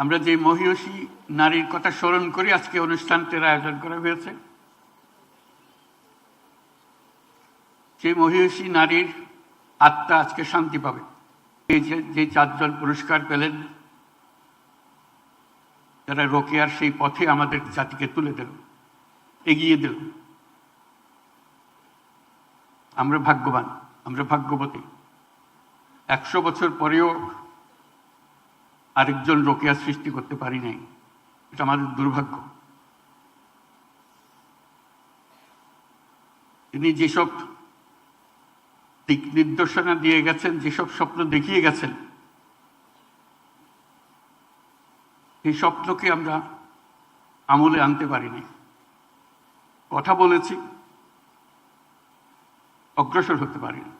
আমরা যে মহিষী নারীর কথা স্মরণ করি, আজকে অনুষ্ঠানটির আয়োজন করা হয়েছে। সেই মহিষী নারীর আত্মা আজকে শান্তি পাবে। যে চারজন পুরস্কার পেলেন, যারা রোকেয়ার সেই পথে আমাদের জাতিকে তুলে দিল, এগিয়ে দিল। আমরা ভাগ্যবান, আমরা ভাগ্যবতী। একশো বছর পরেও আরেকজন রোকেয়া সৃষ্টি করতে পারি নাই। এটা আমাদের দুর্ভাগ্য। তিনি যেসব দিক নির্দেশনা দিয়ে গেছেন, যেসব স্বপ্ন দেখিয়ে গেছেন, সেই স্বপ্নকে আমরা আমলে আনতে পারিনি কথা বলেছি, অগ্রসর হতে পারিনি